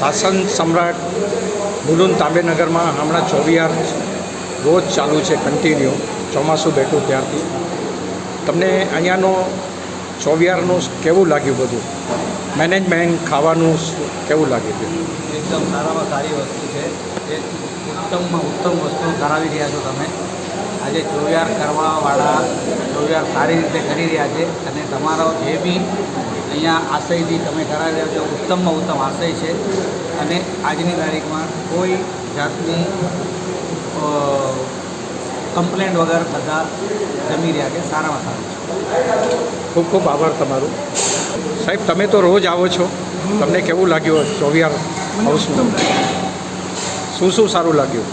શાસન સમ્રાટ મુલુંદ તાંબેનગરમાં હમણાં ચોવીયાર રોજ ચાલુ છે કન્ટિન્યુ ચોમાસું બેઠું ત્યારથી. તમને અહીંયાનો ચોવીયારનું કેવું લાગ્યું બધું? મેનેજમેન્ટ ખાવાનું કેવું લાગ્યું એકદમ સારામાં સારી વસ્તુ છે. જે ઉત્તમમાં ઉત્તમ વસ્તુ ધરાવી રહ્યા છો તમે. આજે ચોવિયાર કરવાવાળા ચોવિયાર સારી રીતે કરી રહ્યા છે અને તમારો જે બી અહીંયા આશયથી તમે કરાવી રહ્યા છો. ઉત્તમમાં ઉત્તમ આશય છે. અને આજની તારીખમાં કોઈ જાતની કમ્પ્લેન્ટ વગર બધા જમી રહ્યા છે. સારામાં સારું છે. ખૂબ ખૂબ આભાર તમારો. સાહેબ તમે તો રોજ આવો છો. તમને કેવું લાગ્યું ચોવિયાર હાઉસનું શું શું સારું લાગ્યું?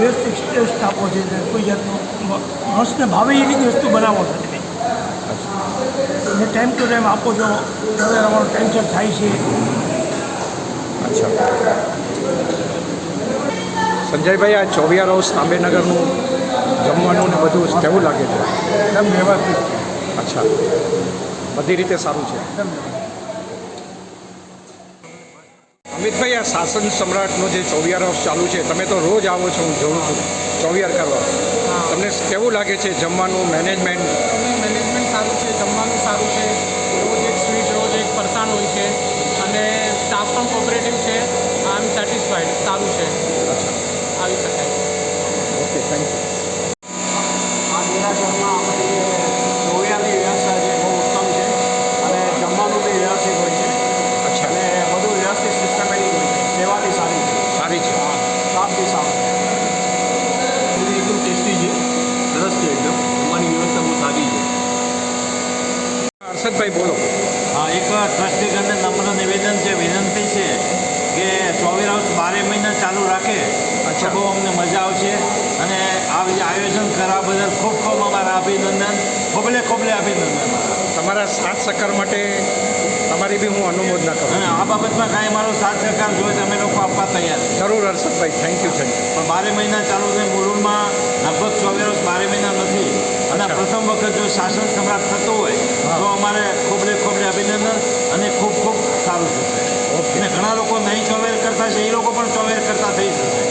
વ્યવસ્થિત ટેસ્ટ આપો છે કોઈ જાતનો માણસને ભાવે એવી જ વસ્તુ બનાવો છો તમે. ટાઈમ ટુ ટાઈમ આપો છો હવે અમારો ટેન્શન થાય છે. અચ્છા. સંજયભાઈ આ ચોવિયા રોસ તાંબેનગરનું જમવાનું ને બધું કેવું લાગે છે? એકદમ વ્યવસ્થિત અચ્છા. બધી રીતે સારું છે. એકદમ અમિતભાઈ આ શાસન સમ્રાટનો જે ચોવિયાર હાઉસ ચાલુ છે તમે તો રોજ આવો છો હું જોઉં છું ચોવિયાર કરવા. તમને કેવું લાગે છે જમવાનું મેનેજમેન્ટ મેનેજમેન્ટ સારું છે જમવાનું સારું છે. રોજ એક સ્વીટ રોજ એક ફરસાણ હોય છે. અને સ્ટાફ પણ કોઓપરેટિવ છે. આઈ એમ સેટિસ્ફાઈડ સારું છે અચ્છા આવી શકાય ઓકે થેન્ક યુ આ દેરાસરમાં આપણી ચોવિયારની વ્યવસ્થા છે બહુ ઉત્તમ છે અને જમવાનું બી વ્યવસ્થિત હોય છે અચ્છા અને બધું વ્યવસ્થિત સિસ્ટમેટિક હોય છે સેવા બી સારી છે સારી છે હા સ્ટાફ બી સારો છે એકદમ ટેસ્ટી છે સરસ છે એકદમ જમવાની વ્યવસ્થા બહુ સારી છે હર્ષદભાઈ બોલો. હા એક ટ્રસ્ટીગણને નમ્ર નિવેદન છે વિનંતી છે કે ચોવીર હાઉસ બારે મહિના ચાલુ રાખે. અચ્છા. બહુ અમને મજા આવશે. અને આ આયોજન કરવા બદલ ખૂબ ખૂબ અમારા અભિનંદન. ખોબલે ખોબલે અભિનંદન તમારા સાથ સહકાર માટે તમારી બી હું અનુમોદના કરું અને આ બાબતમાં કાંઈ મારો સાથ સહકાર જોઈએ તમે અમે લોકો આપવા તૈયાર. જરૂર હર્ષદભાઈ. થેન્ક યુ થેન્ક યુ પણ બારે મહિના ચાલુ છે મુરુડમાં લગભગ ચોવીર બારે મહિના નથી. અને પ્રથમ વખત જો શાસન સમ્રાટ થતું હોય. તો અમારે ખૂબને ખૂબને અભિનંદન અને ખૂબ ખૂબ સારું થશે. અને ઘણા લોકો નહીં ચોવેર કરતા છે એ લોકો પણ ચોવેર કરતા થઈ જશે.